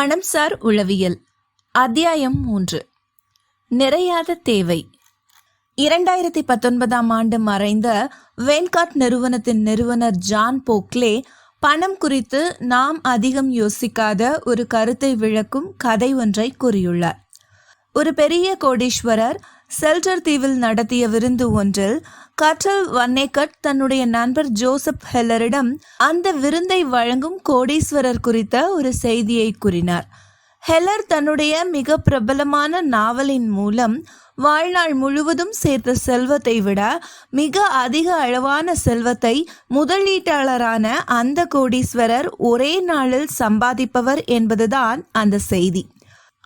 பணம்சார் உளவியல். அத்தியாயம் மூன்று. நிறையாத தேவை. இரண்டாயிரத்தி பத்தொன்பதாம் ஆண்டு மறைந்த வென்காட் நிறுவனத்தின் நிறுவனர் ஜான் போக்லே பணம் குறித்து நாம் அதிகம் யோசிக்காத ஒரு கருத்தை விளக்கும் கதை ஒன்றை கூறியுள்ளார். ஒரு பெரிய கோடீஸ்வரர் செல்டர் தீவில் நடத்திய விருந்து ஒன்றில் கட்டல் வன்னேகட் தன்னுடைய நண்பர் ஜோசப் ஹெல்லரிடம் அந்த விருந்தை வழங்கும் கோடீஸ்வரர் குறித்த ஒரு செய்தியை கூறினார். ஹெல்லர் தன்னுடைய மிக பிரபலமான நாவலின் மூலம் வாழ்நாள் முழுவதும் சேர்த்த செல்வத்தை விட மிக அதிக அளவான செல்வத்தை முதலீட்டாளரான அந்த கோடீஸ்வரர் ஒரே நாளில் சம்பாதிப்பவர் என்பதுதான் அந்த செய்தி.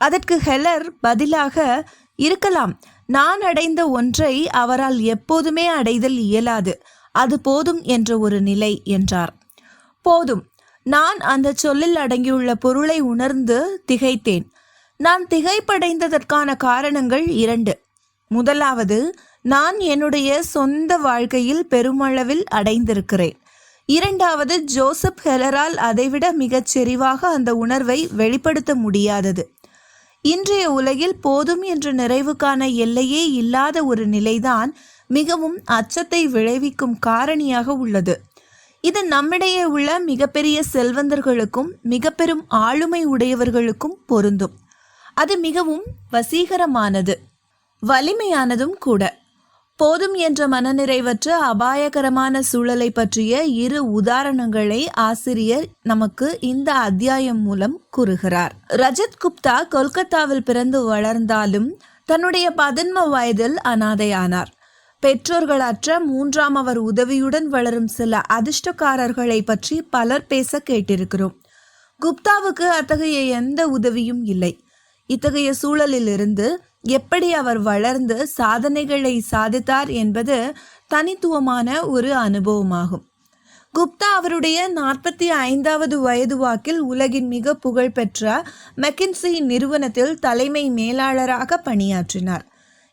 அதற்கு ஹெல்லர் பதிலாக இருக்கலாம் நான் அடைந்த ஒன்றை அவரால் எப்போதுமே அடைதல் இயலாது அது போதும் என்ற ஒரு நிலை என்றார். போதும் நான் அந்த சொல்லில் அடங்கியுள்ள பொருளை உணர்ந்து திகைத்தேன். நான் திகைப்படைந்ததற்கான காரணங்கள் இரண்டு. முதலாவது நான் என்னுடைய சொந்த வாழ்க்கையில் பெருமளவில் அடைந்திருக்கிறேன். இரண்டாவது ஜோசப் ஹெலரால் அதைவிட மிகச் செறிவாக அந்த உணர்வை வெளிப்படுத்த முடியாதது. இன்றைய உலகில் போதும் என்ற நிறைவுக்கான எல்லையே இல்லாத ஒரு நிலைதான் மிகவும் அச்சத்தை விளைவிக்கும் காரணியாக உள்ளது. இது நம்மிடையே உள்ள மிகப்பெரிய செல்வந்தர்களுக்கும் மிக பெரும் ஆளுமை உடையவர்களுக்கும் பொருந்தும். அது மிகவும் வசீகரமானது வலிமையானதும் கூட. போதும் என்ற மனநிறைவற்ற அபாயகரமான சூழலை பற்றிய இரு உதாரணங்களை ஆசிரியர் நமக்கு இந்த அத்தியாயம் மூலம் கூறுகிறார். ரஜத் குப்தா கொல்கத்தாவில் பிறந்து வளர்ந்தாலும் தன்னுடைய பதின்ம வயதில் அனாதையானார். பெற்றோர்களற்ற மூன்றாம் அவர் உதவியுடன் வளரும் சில அதிர்ஷ்டக்காரர்களை பற்றி பலர் பேச கேட்டிருக்கிறோம். குப்தாவுக்கு அத்தகைய எந்த உதவியும் இல்லை. இத்தகைய சூழலிலிருந்து எப்படி அவர் வளர்ந்து சாதனைகளை சாதித்தார் என்பது தனித்துவமான ஒரு அனுபவமாகும். குப்தா அவருடைய நாற்பத்தி ஐந்தாவது வயது வாக்கில் உலகின் மிக புகழ்பெற்ற மெக்கின்சி நிறுவனத்தில் தலைமை மேலாளராக பணியாற்றினார்.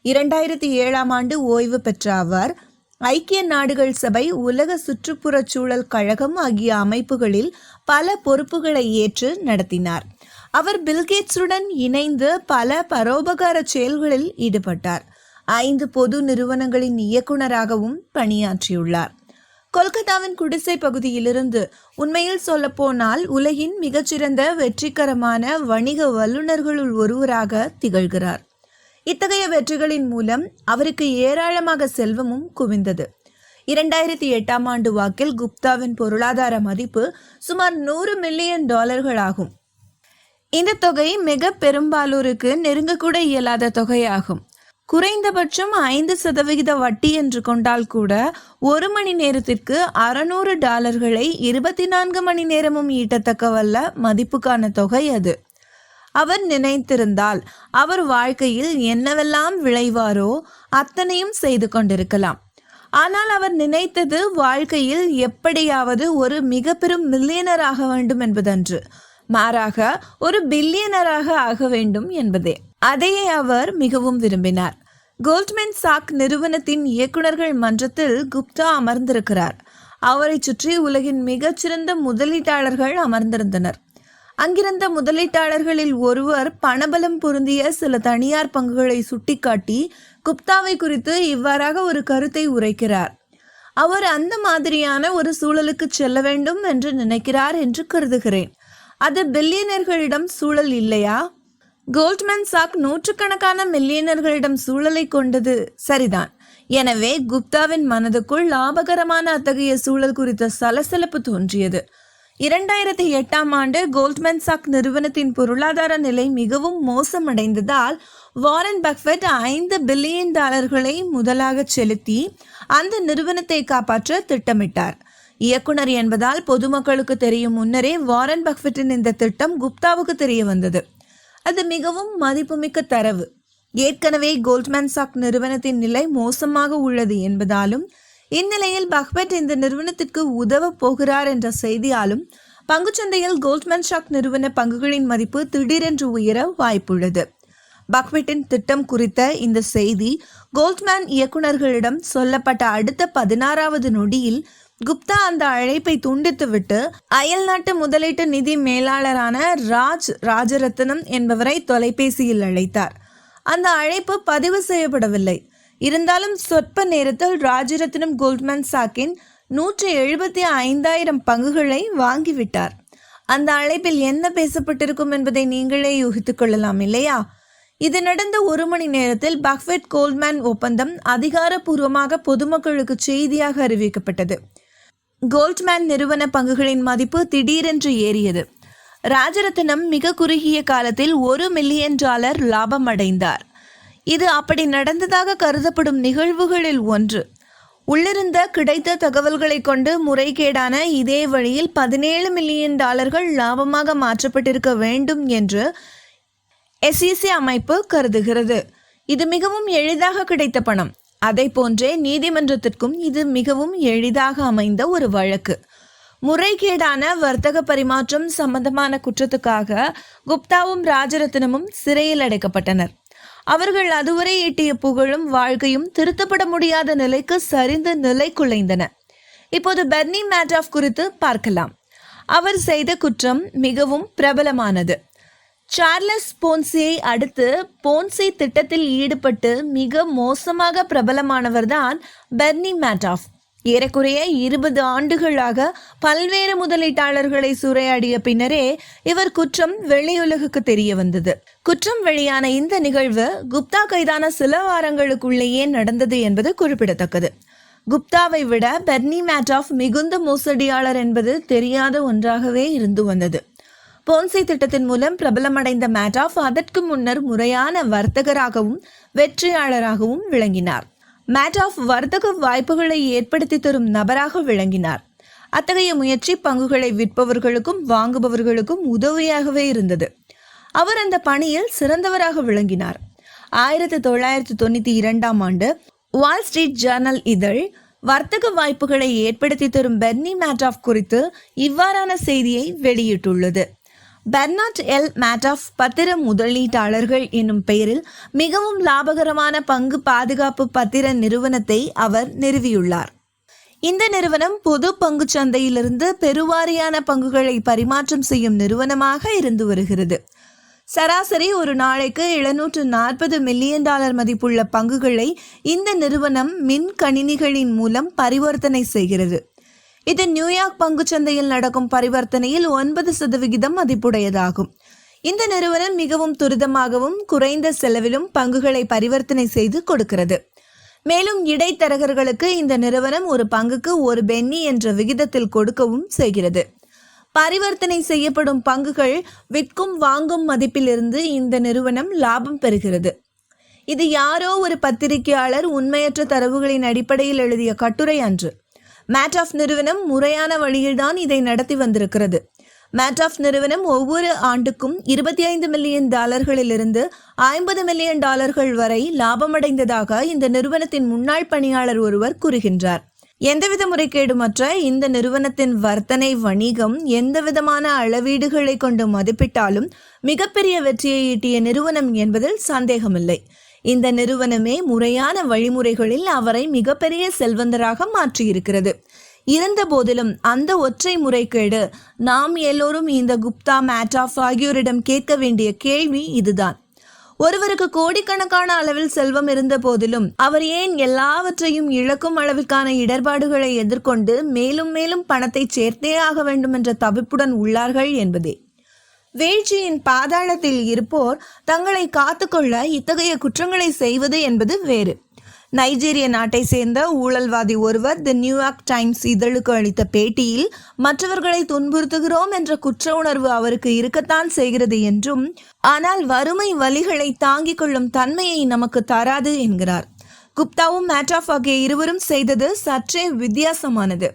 இரண்டாயிரத்தி ஏழாம் ஆண்டு ஓய்வு பெற்ற அவர் ஐக்கிய நாடுகள் சபை உலக சுற்றுப்புறச் சூழல் கழகம் ஆகிய அமைப்புகளில் பல பொறுப்புகளை ஏற்று நடத்தினார். அவர் பில்கேட்ஸுடன் இணைந்து பல பரோபகார செயல்களில் ஈடுபட்டார். ஐந்து பொது நிறுவனங்களின் இயக்குனராகவும் பணியாற்றியுள்ளார். கொல்கத்தாவின் குடிசை பகுதியிலிருந்து உண்மையில் சொல்லப்போனால் உலகின் மிகச்சிறந்த வெற்றிகரமான வணிக வல்லுநர்களுள் ஒருவராக திகழ்கிறார். இத்தகைய வெற்றிகளின் மூலம் அவருக்கு ஏராளமாக செல்வமும் குவிந்தது. இரண்டாயிரத்தி எட்டாம் ஆண்டு வாக்கில் குப்தாவின் பொருளாதார மதிப்பு சுமார் நூறு மில்லியன் டாலர்கள் ஆகும் இந்த தொகை மிக பெரும்பாலோருக்கு நெருங்கக்கூட இயலாத தொகையாகும். குறைந்தபட்சம் ஐந்து சதவிகித வட்டி என்று கொண்டால் கூட ஒரு மணி நேரத்திற்கு அறுநூறு டாலர்களை இருபத்தி நான்கு மணி நேரமும் ஈட்டத்தக்கவல்ல மதிப்புக்கான தொகை அது. அவர் நினைத்திருந்தால் அவர் வாழ்க்கையில் என்னவெல்லாம் விளைவாரோ அத்தனையும் செய்து கொண்டிருக்கலாம். ஆனால் அவர் நினைத்தது வாழ்க்கையில் எப்படியாவது ஒரு மிக பெரும் மில்லியனர் ஆக வேண்டும் என்பதன்று. மாறாக ஒரு பில்லியனராக ஆக வேண்டும் என்பதே. அதையே அவர் மிகவும் விரும்பினார். கோல்ட்மேன் சாக் நிறுவனத்தின் இயக்குநர்கள் மன்றத்தில் குப்தா அமர்ந்திருக்கிறார். அவரை சுற்றி உலகின் மிகச்சிறந்த முதலீட்டாளர்கள் அமர்ந்திருந்தனர். அங்கிருந்த முதலீட்டாளர்களில் ஒருவர் பணபலம் பொருந்திய சில தனியார் பங்குகளை சுட்டிக்காட்டி குப்தாவை குறித்து இவ்வாறாக ஒரு கருத்தை உரைக்கிறார். அவர் அந்த மாதிரியான ஒரு சூழலுக்கு செல்ல வேண்டும் என்று நினைக்கிறார் என்று கருதுகிறேன். அது பில்லியனர்களிடம் சூழல் இல்லையா? கோல்ட்மேன் சாக் நூற்றுக்கணக்கான மில்லியனர்களிடம் சூழலை கொண்டது சரிதான். எனவே குப்தாவின் மனதுக்குள் லாபகரமான அத்தகைய சூழல் குறித்த சலசலப்பு தோன்றியது. இரண்டாயிரத்தி எட்டாம் ஆண்டு கோல்ட்மேன் சாக் நிறுவனத்தின் பொருளாதார நிலை மிகவும் மோசமடைந்ததால் வாரன் பக்ஃபெட் ஐந்து பில்லியன் டாலர்களை முதலாக செலுத்தி அந்த நிறுவனத்தை காப்பாற்ற திட்டமிட்டார். இயக்குனர் என்பதால் பொதுமக்களுக்கு தெரியும் முன்னரே வாரன் பக்ஃபிட்டின் இந்த திட்டம் குப்தாவுக்கு தெரிய வந்தது. அது மிகவும் மதிப்புமிக்க தரவு. ஏற்கனவே கோல்ட்மேன் சாக் நிறுவனத்தின் நிலை மோசமாக உள்ளது என்பதாலும் இந்நிலையில் பக்பெட் இந்த நிறுவனத்திற்கு உதவ போகிறார் என்ற செய்தியாலும் பங்குச்சந்தையில் கோல்ட்மேன் ஷாக் நிறுவன பங்குகளின் மதிப்பு திடீரென்று உயர வாய்ப்புள்ளது. பக்வீட்டின் திட்டம் குறித்த இந்த செய்தி கோல்ட்மேன் இயக்குநர்களிடம் சொல்லப்பட்ட அடுத்த பதினாறாவது நொடியில் குப்தா அந்த அழைப்பை துண்டித்துவிட்டு அயல்நாட்டு முதலீட்டு நிதி மேலாளரான ராஜ் ராஜரத்னம் என்பவரை தொலைபேசியில் அழைத்தார். அந்த அழைப்பு பதிவு செய்யப்படவில்லை. இருந்தாலும் சொற்ப நேரத்தில் ராஜரத்னம் கோல்ட்மேன் சாக்கின் நூற்றி எழுபத்தி ஐந்தாயிரம் பங்குகளை வாங்கிவிட்டார். அந்த அழைப்பில் என்ன பேசப்பட்டிருக்கும் என்பதை நீங்களே யூகித்துக் கொள்ளலாம் இல்லையா? இது நடந்த ஒரு மணி நேரத்தில் பக்வெட் கோல்ட்மேன் ஒப்பந்தம் அதிகாரப்பூர்வமாக பொதுமக்களுக்கு செய்தியாக அறிவிக்கப்பட்டது. கோல்ட்மேன் நிறுவன பங்குகளின் மதிப்பு திடீரென்று ஏறியது. ராஜரத்னம் மிக குறுகிய காலத்தில் ஒரு மில்லியன் டாலர் லாபம் அடைந்தார். இது அப்படி நடந்ததாக கருதப்படும் நிகழ்வுகளில் ஒன்று. உள்ளிருந்த கிடைத்த தகவல்களை கொண்டு முறைகேடான இதே வழியில் பதினேழு மில்லியன் டாலர்கள் லாபமாக மாற்றப்பட்டிருக்க வேண்டும் என்று எஸ்இசி அமைப்பு கருதுகிறது. இது மிகவும் எளிதாக கிடைத்த பணம். அதை போன்றே நீதிமன்றத்திற்கும் இது மிகவும் எளிதாக அமைந்த ஒரு வழக்கு. முறைகேடான வர்த்தக பரிமாற்றம் சம்பந்தமான குற்றத்துக்காக குப்தாவும் ராஜரத்னமும் சிறையில் அடைக்கப்பட்டனர். அவர்கள் அதுவரை ஈட்டிய புகழும் வாழ்க்கையும் திருத்தப்பட முடியாத நிலைக்கு சரிந்து நிலை குலைந்தன. இப்போது பெர்னி மேட்ராஃப் குறித்து பார்க்கலாம். அவர் செய்த குற்றம் மிகவும் பிரபலமானது. சார்லஸ் போன்சியை அடுத்து போன்சி திட்டத்தில் ஈடுபட்டு மிக மோசமாக பிரபலமானவர்தான் பெர்னி மேட்டாஃப் ஏறக்குறைய இருபது ஆண்டுகளாக பல்வேறு முதலீட்டாளர்களை சூறையாடிய பின்னரே இவர் குற்றம் வெளியுலகுக்கு தெரிய வந்தது. குற்றம் வெளியான இந்த நிகழ்வு குப்தா கைதான சில வாரங்களுக்குள்ளேயே நடந்தது என்பது குறிப்பிடத்தக்கது. குப்தாவை விட பெர்னி மேட்டாஃப் மிகுந்த மோசடியாளர் என்பது தெரியாத ஒன்றாகவே இருந்து வந்தது. போன்சி திட்டத்தின் மூலம் பிரபலமடைந்த மேடாஃப் அதற்கு முன்னர் முறையான வர்த்தகராகவும் வெற்றியாளராகவும் விளங்கினார். மேடாஃப் வர்த்தக வாய்ப்புகளை ஏற்படுத்தி தரும் நபராக விளங்கினார். அத்தகைய முயற்சி பங்குகளை விற்பவர்களுக்கும் வாங்குபவர்களுக்கும் உதவியாகவே இருந்தது. அவர் அந்த பணியில் சிறந்தவராக விளங்கினார். ஆயிரத்தி தொள்ளாயிரத்தி தொண்ணூத்தி இரண்டாம் ஆண்டு வால் ஸ்ட்ரீட் ஜேர்னல் இதழ் வர்த்தக வாய்ப்புகளை ஏற்படுத்தி தரும் பெர்னி மேட்டாஃப் குறித்து இவ்வாறான செய்தியை வெளியிட்டுள்ளது. Bernard L. மேட்டாஃப் பத்திர முதலீட்டாளர்கள் என்னும் பெயரில் மிகவும் லாபகரமான பங்கு பாதுகாப்பு பத்திர நிறுவனத்தை அவர் நிறுவியுள்ளார். இந்த நிறுவனம் பொது பங்கு சந்தையிலிருந்து பெருவாரியான பங்குகளை பரிமாற்றம் செய்யும் நிறுவனமாக இருந்து வருகிறது. சராசரி ஒரு நாளைக்கு எழுநூற்று நாற்பது மில்லியன் டாலர் மதிப்புள்ள பங்குகளை இந்த நிறுவனம் மின் கணினிகளின் மூலம் பரிவர்த்தனை செய்கிறது. இது நியூயார்க் பங்குச்சந்தையில் நடக்கும் பரிவர்த்தனையில் ஒன்பது சதவிகிதம் மதிப்புடையதாகும். இந்த நிறுவனம் மிகவும் துரிதமாகவும் குறைந்த செலவிலும் பங்குகளை பரிவர்த்தனை செய்து கொடுக்கிறது. மேலும் இடைத்தரகர்களுக்கு இந்த நிறுவனம் ஒரு பங்குக்கு ஒரு பென்னி என்ற விகிதத்தில் கொடுக்கவும் செய்கிறது. பரிவர்த்தனை செய்யப்படும் பங்குகள் விற்கும் வாங்கும் மதிப்பிலிருந்து இந்த நிறுவனம் லாபம் பெறுகிறது. இது யாரோ ஒரு பத்திரிகையாளர் உண்மையற்ற தரவுகளின் அடிப்படையில் எழுதிய கட்டுரை அன்று. மேட் ஆஃப் நிறுவனம் முறையான வழியில்தான் இதை நடத்தி வந்திருக்கிறது. மேட் ஆஃப் நிறுவனம் ஒவ்வொரு ஆண்டுக்கும் இருபத்தி ஐந்து மில்லியன் டாலர்களிலிருந்து ஐம்பது மில்லியன் டாலர்கள் வரை லாபமடைந்ததாக இந்த நிறுவனத்தின் முன்னாள் பணியாளர் ஒருவர் கூறுகின்றார். எந்தவித முறைகேடுமற்ற இந்த நிறுவனத்தின் வர்த்தனை வணிகம் எந்தவிதமான அளவீடுகளை கொண்டு மதிப்பிட்டாலும் மிகப்பெரிய வெற்றியை ஈட்டிய நிறுவனம் என்பதில் சந்தேகமில்லை. இந்த நிறுவனமே முறையான வழிமுறைகளில் அவரை மிகப்பெரிய செல்வந்தராக மாற்றியிருக்கிறது. இருந்த போதிலும் அந்த ஒற்றை முறைகேடு நாம் எல்லோரும் இந்த குப்தா மேட்டாஃப் ஆகியோரிடம் கேட்க வேண்டிய கேள்வி இதுதான். ஒருவருக்கு கோடிக்கணக்கான அளவில் செல்வம் இருந்த போதிலும் அவர் ஏன் எல்லாவற்றையும் இழக்கும் அளவிற்கான இடர்பாடுகளை எதிர்கொண்டு மேலும் மேலும் பணத்தை சேர்த்தே ஆக வேண்டும் என்ற தவிப்புடன் உள்ளார்கள் என்பதே. வீழ்ச்சியின் பாதாளத்தில் இருப்போர் தங்களை காத்துக்கொள்ள இத்தகைய குற்றங்களை செய்வது என்பது வேறு. நைஜீரிய நாட்டை சேர்ந்த ஊழல்வாதி ஒருவர் தி நியூயார்க் டைம்ஸ் இதழுக்கு அளித்த பேட்டியில் மற்றவர்களை துன்புறுத்துகிறோம் என்ற குற்ற உணர்வு அவருக்கு இருக்கத்தான் செய்கிறது என்றும் ஆனால் வறுமை வலிகளை தாங்கிக் கொள்ளும் தன்மையை நமக்கு தராது என்கிறார். குப்தாவும் மேட்ராஃப் ஆகிய இருவரும் செய்தது சற்றே வித்தியாசமானது.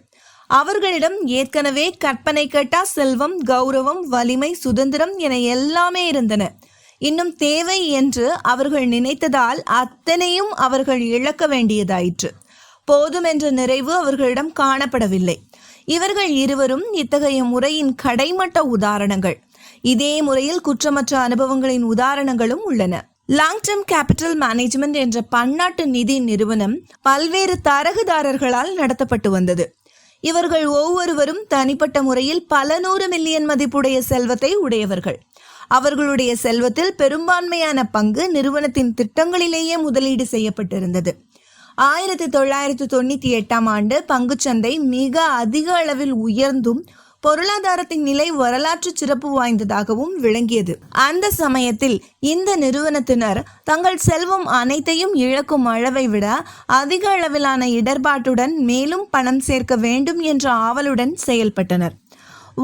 அவர்களிடம் ஏற்கனவே கற்பனை கேட்டா செல்வம் கௌரவம் வலிமை சுதந்திரம் என எல்லாமே இருந்தன. இன்னும் தேவை என்று அவர்கள் நினைத்ததால் அத்தனையும் அவர்கள் இழக்க வேண்டியதாயிற்று. போதும் என்ற நிறைவு அவர்களிடம் காணப்படவில்லை. இவர்கள் இருவரும் இத்தகைய முறையின் கடைமட்ட உதாரணங்கள். இதே முறையில் குற்றமற்ற அனுபவங்களின் உதாரணங்களும் உள்ளன. லாங் டேர்ம் கேபிட்டல் மேனேஜ்மெண்ட் என்ற பன்னாட்டு நிதி நிறுவனம் பல்வேறு தரகுதாரர்களால் நடத்தப்பட்டு வந்தது. இவர்கள் ஒவ்வொருவரும் தனிப்பட்ட முறையில் பல நூறு மில்லியன் மதிப்புடைய செல்வத்தை உடையவர்கள். அவர்களுடைய செல்வத்தில் பெரும்பான்மையான பங்கு நிறுவனத்தின் திட்டங்களிலேயே முதலீடு செய்யப்பட்டிருந்தது. ஆயிரத்தி தொள்ளாயிரத்தி தொண்ணூத்தி எட்டாம் ஆண்டு பங்குச்சந்தை மிக அதிக அளவில் உயர்ந்தும் பொருளாதாரத்தின் நிலை வரலாற்று சிறப்பு வாய்ந்ததாகவும் விளங்கியது. அந்த சமயத்தில் இந்த நிறுவனத்தினர் தங்கள் செல்வம் அனைத்தையும் இழக்கும் அளவை விட அதிக அளவிலான இடர்பாட்டுடன் மேலும் பணம் சேர்க்க வேண்டும் என்ற ஆவலுடன் செயல்பட்டனர்.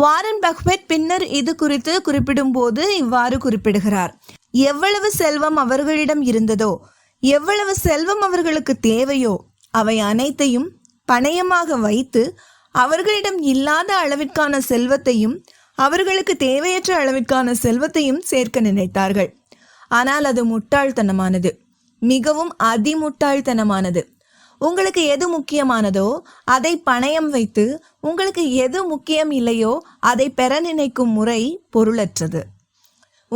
வாரன் பக்வெட் பின்னர் இது குறித்து குறிப்பிடும்போது இவ்வாறு குறிப்பிடுகிறார். எவ்வளவு செல்வம் அவர்களிடம் இருந்ததோ எவ்வளவு செல்வம் அவர்களுக்கு தேவையோ அவை அனைத்தையும் பணயமாக வைத்து அவர்களிடம் இல்லாத அளவிற்கான செல்வத்தையும் அவர்களுக்கு தேவையற்ற அளவிற்கான செல்வத்தையும் சேர்க்க நினைத்தார்கள். ஆனால் அது முட்டாள்தனமானது. மிகவும் அதிமுட்டாள்தனமானது. உங்களுக்கு எது முக்கியமானதோ அதை பணயம் வைத்து உங்களுக்கு எது முக்கியம் இல்லையோ அதை பெற நினைக்கும் முறை பொருளற்றது.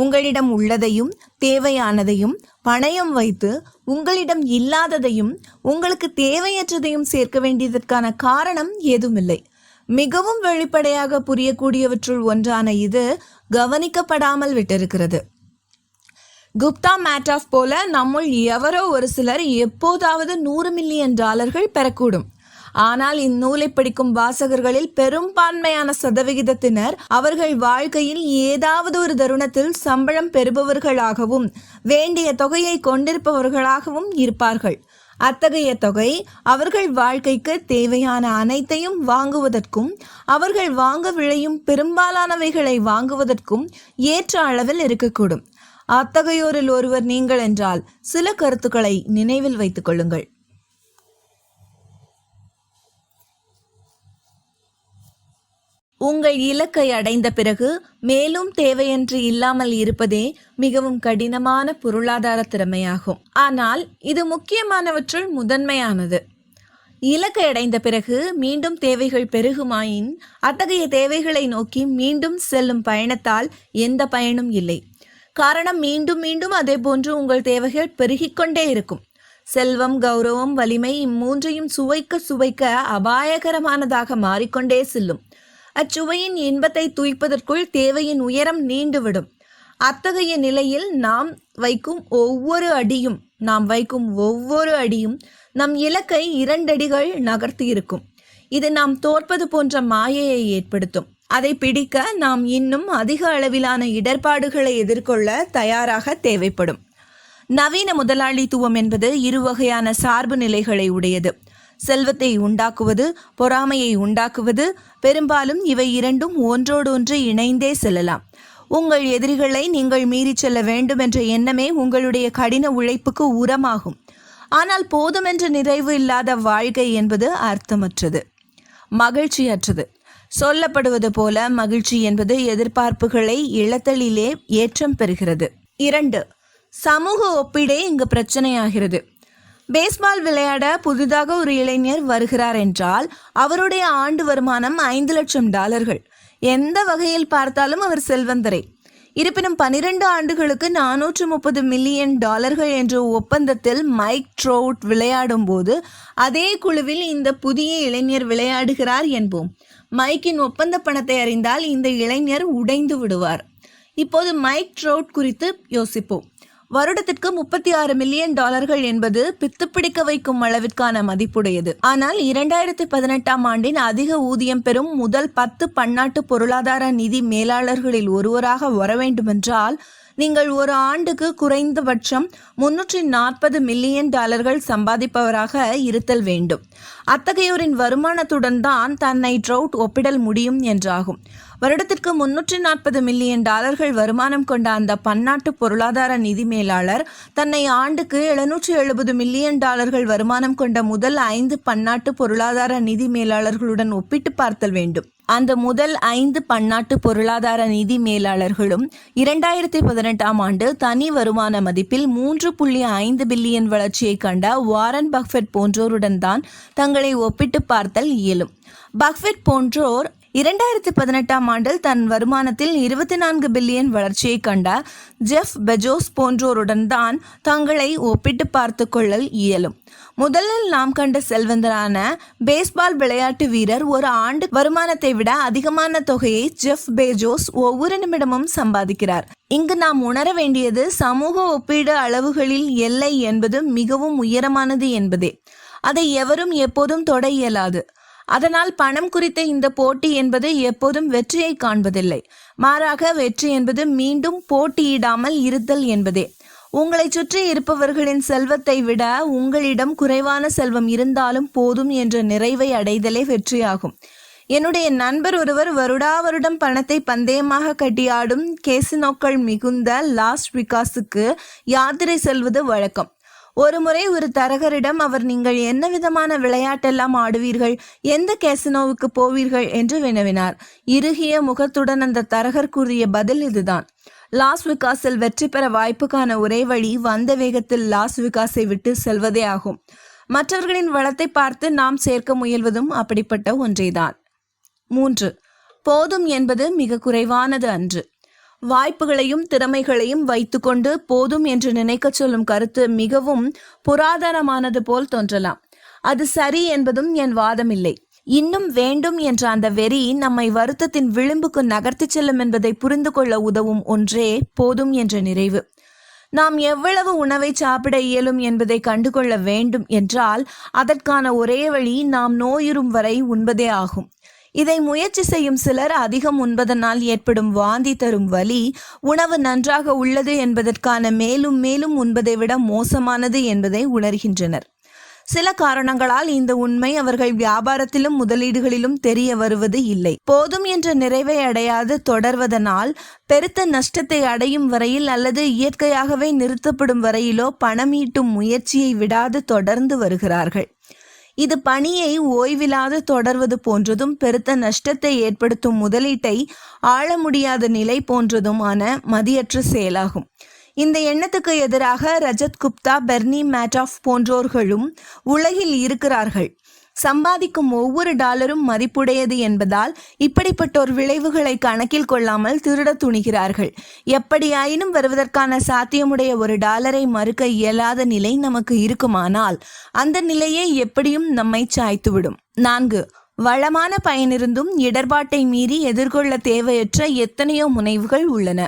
உங்களிடம் உள்ளதையும் தேவையானதையும் பணயம் வைத்து உங்களிடம் இல்லாததையும் உங்களுக்கு தேவையற்றதையும் சேர்க்க வேண்டியதற்கான காரணம் ஏதுமில்லை. மிகவும் வெளிப்படையாக புரியக்கூடியவற்றுள் ஒன்றான இது கவனிக்கப்படாமல் விட்டிருக்கிறது. குப்தா மேட்டாஃப் போல நம்முள் எவரோ ஒரு சிலர் எப்போதாவது நூறு மில்லியன் டாலர்கள் பெறக்கூடும். ஆனால் இந்நூலை படிக்கும் வாசகர்களில் பெரும்பான்மையான சதவிகிதத்தினர் அவர்கள் வாழ்க்கையில் ஏதாவது ஒரு தருணத்தில் சம்பளம் பெறுபவர்களாகவும் வேண்டிய தொகையை கொண்டிருப்பவர்களாகவும் இருப்பார்கள். அத்தகைய தொகை அவர்கள் வாழ்க்கைக்கு தேவையான அனைத்தையும் வாங்குவதற்கும் அவர்கள் வாங்க விழையும் பெரும்பாலானவைகளை வாங்குவதற்கும் ஏற்ற அளவில் இருக்கக்கூடும். அத்தகையோரில் ஒருவர் நீங்கள் என்றால் சில கருத்துக்களை நினைவில் வைத்துக் கொள்ளுங்கள். உங்கள் இலக்கை அடைந்த பிறகு மேலும் தேவையன்று இல்லாமல் இருப்பதே மிகவும் கடினமான பொருளாதார திறமையாகும். ஆனால் இது முக்கியமானவற்றுள் முதன்மையானது. இலக்கை அடைந்த பிறகு மீண்டும் தேவைகள் பெருகுமாயின் அத்தகைய தேவைகளை நோக்கி மீண்டும் செல்லும் பயணத்தால் எந்த பயனும் இல்லை. காரணம் மீண்டும் மீண்டும் அதே போன்று உங்கள் தேவைகள் பெருகிக்கொண்டே இருக்கும். செல்வம் கௌரவம் வலிமை இம்மூன்றையும் சுவைக்க சுவைக்க அபாயகரமானதாக மாறிக்கொண்டே செல்லும். அச்சுவையின் இன்பத்தை துய்ப்பதற்குள் தேவையின் உயரம் நீண்டுவிடும். அத்தகைய நிலையில் நாம் வைக்கும் ஒவ்வொரு அடியும் நாம் வைக்கும் ஒவ்வொரு அடியும் நம் இலக்கை இரண்டடிகள் நகர்த்தி இருக்கும். இது நாம் தோற்பது போன்ற மாயையை ஏற்படுத்தும். அதை பிடிக்க நாம் இன்னும் அதிக அளவிலான இடர்பாடுகளை எதிர்கொள்ள தயாராக தேவைப்படும். நவீன முதலாளித்துவம் என்பது இரு வகையான சார்பு நிலைகளை உடையது. செல்வத்தை உண்டாக்குவது பொறாமையை உண்டாக்குவது பெரும்பாலும் இவை இரண்டும் ஒன்றோடொன்று இணைந்தே செல்லலாம். உங்கள் எதிரிகளை நீங்கள் மீறிச் செல்ல வேண்டும் என்ற எண்ணமே உங்களுடைய கடின உழைப்புக்கு உரமாகும். ஆனால் போதுமென்ற நிறைவு இல்லாத வாழ்க்கை என்பது அர்த்தமற்றது மகிழ்ச்சியற்றது. சொல்லப்படுவது போல மகிழ்ச்சி என்பது எதிர்பார்ப்புகளை இழத்தலிலே ஏற்றம் பெறுகிறது. இரண்டு சமூக ஒப்பீடே இங்கு பிரச்சனையாகிறது. பேஸ்பால் விளையாட புதிதாக ஒரு இளைஞர் வருகிறார் என்றால் அவருடைய ஆண்டு வருமானம் ஐந்து லட்சம் டாலர்கள். எந்த வகையில் பார்த்தாலும் அவர் செல்வந்தரே. இருப்பினும் பனிரெண்டு ஆண்டுகளுக்கு நானூற்று முப்பது மில்லியன் டாலர்கள் என்ற ஒப்பந்தத்தில் மைக் ட்ரோட் விளையாடும் போது அதே குழுவில் இந்த புதிய இளைஞர் விளையாடுகிறார் என்போம். மைக்கின் ஒப்பந்த பணத்தை அறிந்தால் இந்த இளைஞர் உடைந்து விடுவார். இப்போது மைக் ட்ரோட் குறித்து யோசிப்போம். வருடத்திற்கு முப்பத்தி ஆறு மில்லியன் டாலர்கள் என்பது பித்துப்பிடிக்க வைக்கும் அளவிற்கான மதிப்புடையது. ஆனால் இரண்டாயிரத்தி பதினெட்டாம் ஆண்டின் அதிக ஊதியம் பெறும் முதல் பத்து பன்னாட்டு பொருளாதார நிதி மேலாளர்களில் ஒருவராக வர வேண்டுமென்றால் நீங்கள் ஒரு ஆண்டுக்கு குறைந்தபட்சம் முன்னூற்றி நாற்பது மில்லியன் டாலர்கள் சம்பாதிப்பவராக இருத்தல் வேண்டும். அத்தகையோரின் வருமானத்துடன் தான் தன்னை ட்ரவுட் ஒப்பிடல் முடியும் என்றாகும். வருடத்திற்கு முன்னூற்றி நாற்பது மில்லியன் டாலர்கள் வருமானம் கொண்ட அந்த பன்னாட்டு பொருளாதார நிதி மேலாளர் தன்னை ஆண்டுக்கு எழுநூற்றி எழுபது மில்லியன் டாலர்கள் வருமானம் கொண்ட முதல் ஐந்து பன்னாட்டு பொருளாதார நிதி மேலாளர்களுடன் ஒப்பிட்டு பார்த்தல் வேண்டும். அந்த முதல் ஐந்து பன்னாட்டு பொருளாதார நிதி மேலாளர்களும் இரண்டாயிரத்தி பதினெட்டாம் ஆண்டு தனி வருமான மதிப்பில் மூன்று புள்ளி ஐந்து பில்லியன் வளர்ச்சியை கண்ட வாரன் பக்ஃபெட் போன்றோருடன் தான் தங்களை ஒப்பிட்டு பார்த்தல் இயலும். பக்ஃபெட் போன்றோர் இரண்டாயிரத்தி பதினெட்டாம் ஆண்டில் தன் வருமானத்தில் இருபத்தி நான்கு பில்லியன் வளர்ச்சியை கண்ட ஜெஃப் பெஜோஸ் போன்றோருடன் தான் தங்களை ஒப்பிட்டு பார்த்து கொள்ளல் இயலும். முதலில் நாம் கண்ட செல்வந்தரான பேஸ்பால் விளையாட்டு வீரர் ஒரு ஆண்டு வருமானத்தை விட அதிகமான தொகையை ஜெஃப் பேஜோஸ் ஒவ்வொரு நிமிடமும் சம்பாதிக்கிறார். இங்கு நாம் உணர வேண்டியது சமூக ஒப்பீடு அளவுகளில் எல்லை என்பது மிகவும் உயரமானது என்பதே. அதை எவரும் எப்போதும் தொட இயலாது. அதனால் பணம் குறித்த இந்த போட்டி என்பது எப்போதும் வெற்றியை காண்பதில்லை. மாறாக வெற்றி என்பது மீண்டும் போட்டியிடாமல் இருத்தல் என்பதே. உங்களை சுற்றி இருப்பவர்களின் செல்வத்தை விட உங்களிடம் குறைவான செல்வம் இருந்தாலும் போதும் என்ற நிறைவை அடைதலே வெற்றியாகும். என்னுடைய நண்பர் ஒருவர் வருடா வருடம் பணத்தை பந்தயமாக கட்டியாடும் கேசினோக்கள் மிகுந்த லாஸ் விகாஸுக்கு யாத்திரை செல்வது வழக்கம். ஒருமுறை ஒரு தரகரிடம் அவர் நீங்கள் என்ன விதமான விளையாட்டெல்லாம் ஆடுவீர்கள்? எந்த கேசினோவுக்கு போவீர்கள்? என்று வினவினார். இறுகிய முகத்துடன் அந்த தரகர் கூறிய பதில் இதுதான். லாஸ் விகாஸில் வெற்றி பெற வாய்ப்புக்கான ஒரே வழி வந்த வேகத்தில் லாஸ் விகாஸை விட்டு செல்வதே ஆகும். மற்றவர்களின் வளத்தை பார்த்து நாம் சேர்க்க முயல்வதும் அப்படிப்பட்ட ஒன்றேதான். மூன்று போதும் என்பது மிக குறைவானது அன்று. வாய்ப்புகளையும் திறமைகளையும் வைத்துக்கொண்டு போதும் என்று நினைக்கச் சொல்லும் கருத்து மிகவும் புராதனமானது போல் தோன்றலாம். அது சரி என்பதும் என் வாதமில்லை. இன்னும் வேண்டும் என்ற அந்த வெறி நம்மை வருத்தத்தின் விளிம்புக்கு நகர்த்திச் செல்லும் என்பதை புரிந்து கொள்ள உதவும் ஒன்றே போதும் என்ற நிறைவு. நாம் எவ்வளவு உணவை சாப்பிட இயலும் என்பதை கண்டுகொள்ள வேண்டும் என்றால் அதற்கான ஒரே வழி நாம் நோயுறும் வரை உண்பதே ஆகும். இதை முயற்சி செய்யும் சிலர் அதிகம் உண்பதனால் ஏற்படும் வாந்தி தரும் வலி உணவு நன்றாக உள்ளது என்பதற்கான மேலும் மேலும் உண்பதை விட மோசமானது என்பதை உணர்கின்றனர். சில காரணங்களால் இந்த உண்மை அவர்கள் வியாபாரத்திலும் முதலீடுகளிலும் தெரிய வருவது இல்லை. போதும் என்ற நிறைவை அடையாது தொடர்வதனால் பெருத்த நஷ்டத்தை அடையும் வரையில் அல்லது இயற்கையாகவே நிறுத்தப்படும் வரையிலோ பணமீட்டும் முயற்சியை விடாது தொடர்ந்து வருகிறார்கள். இது பணியை ஓய்வில்லாது தொடர்வது போன்றதும் பெருத்த நஷ்டத்தை ஏற்படுத்தும் முதலீட்டை ஆள முடியாத நிலை போன்றதுமான மதியற்ற செயலாகும். இந்த எண்ணத்துக்கு எதிராக ரஜத் குப்தா பெர்னி மேட்டாஃப் போன்றோர்களும் உலகில் இருக்கிறார்கள். சம்பாதிக்கும் ஒவ்வொரு டாலரும் மதிப்புடையது என்பதால் இப்படிப்பட்டோர் விளைவுகளை கணக்கில் கொள்ளாமல் திருட துணிகிறார்கள். எப்படியாயினும் வருவதற்கான சாத்தியமுடைய ஒரு டாலரை மறுக்க இயலாத நிலை நமக்கு இருக்குமானால் அந்த நிலையே எப்படியும் நம்மை சாய்த்துவிடும். நான்கு வளமான பயனிருந்தும் இடர்பாட்டை மீறி எதிர்கொள்ள தேவையற்ற எத்தனையோ முனைவுகள் உள்ளன.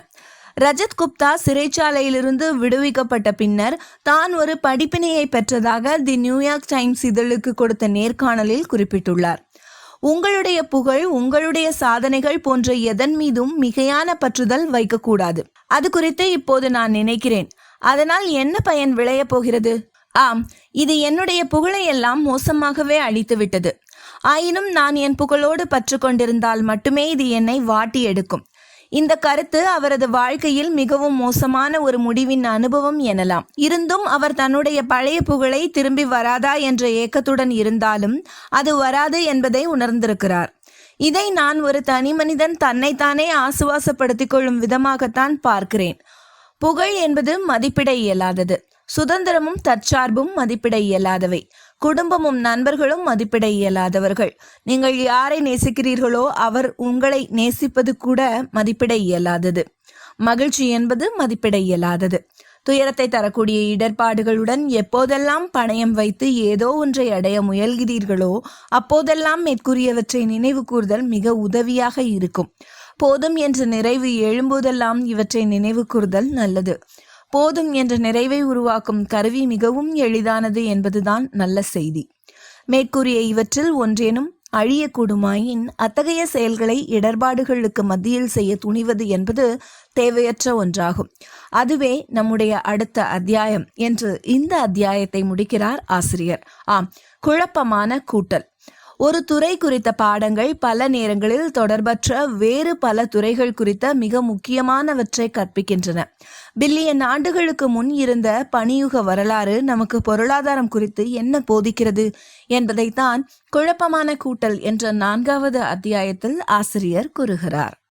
ரஜத் குப்தா சிறைச்சாலையிலிருந்து விடுவிக்கப்பட்ட பின்னர் தான் ஒரு படிப்பினையை பெற்றதாக தி நியூயார்க் டைம்ஸ் இதழுக்கு கொடுத்த நேர்காணலில் குறிப்பிட்டுள்ளார். உங்களுடைய புகழ் உங்களுடைய சாதனைகள் போன்ற எதன் மீதும் மிகையான பற்றுதல் வைக்கக்கூடாது. அது குறித்து இப்போது நான் நினைக்கிறேன். அதனால் என்ன பயன் விளையப் போகிறது? ஆம் இது என்னுடைய புகழை எல்லாம் மோசமாகவே அழித்துவிட்டது ஆயினும் நான் என் புகழோடு பற்று கொண்டிருந்தால் மட்டுமே இது என்னை வாட்டி எடுக்கும். இந்த கருத்து அவரது வாழ்க்கையில் மிகவும் மோசமான ஒரு முடிவின் அனுபவம் எனலாம். இருந்தும் அவர் தன்னுடைய பழைய புகழை திரும்பி வராதா என்ற ஏக்கத்துடன் இருந்தாலும் அது வராது என்பதை உணர்ந்திருக்கிறார். இதை நான் ஒரு தனி மனிதன் தன்னைத்தானே ஆசுவாசப்படுத்திக் கொள்ளும் விதமாகத்தான் பார்க்கிறேன். புகழ் என்பது மதிப்பிட இயலாதது. சுதந்திரமும் தற்சார்பும் மதிப்பிட இயலாதவை. குடும்பமும் நண்பர்களும் மதிப்பிட இயலாதவர்கள். நீங்கள் யாரை நேசிக்கிறீர்களோ அவர் உங்களை நேசிப்பது கூட மதிப்பிட இயலாதது. மகிழ்ச்சி என்பது மதிப்பிட இயலாதது. துயரத்தை தரக்கூடிய இடர்பாடுகளுடன் எப்போதெல்லாம் பணயம் வைத்து ஏதோ ஒன்றை அடைய முயல்கிறீர்களோ அப்போதெல்லாம் மேற்கூறியவற்றை நினைவு கூறுதல் மிக உதவியாக இருக்கும். போதும் என்ற நிறைவு எழும்போதெல்லாம் இவற்றை நினைவு கூறுதல் நல்லது. போதும் என்ற நிறைவை உருவாக்கும் கருவி மிகவும் எளிதானது என்பதுதான் நல்ல செய்தி. மேற்கூறிய இவற்றில் ஒன்றேனும் அழியக்கூடுமாயின் அத்தகைய செயல்களை இடர்பாடுகளுக்கு மத்தியில் செய்ய துணிவது என்பது தேவையற்ற ஒன்றாகும். அதுவே நம்முடைய அடுத்த அத்தியாயம் என்று இந்த அத்தியாயத்தை முடிக்கிறார் ஆசிரியர். ஆம் குழப்பமான கூட்டல். ஒரு துறை குறித்த பாடங்கள் பல நேரங்களில் தொடர்பற்ற வேறு பல துறைகள் குறித்த மிக முக்கியமானவற்றை கற்பிக்கின்றன. பில்லியன் ஆண்டுகளுக்கு முன் இருந்த பணியுக வரலாறு நமக்கு பொருளாதாரம் குறித்து என்ன போதிக்கிறது என்பதைத்தான் குழப்பமான கூட்டல் என்ற நான்காவது அத்தியாயத்தில் ஆசிரியர் கூறுகிறார்.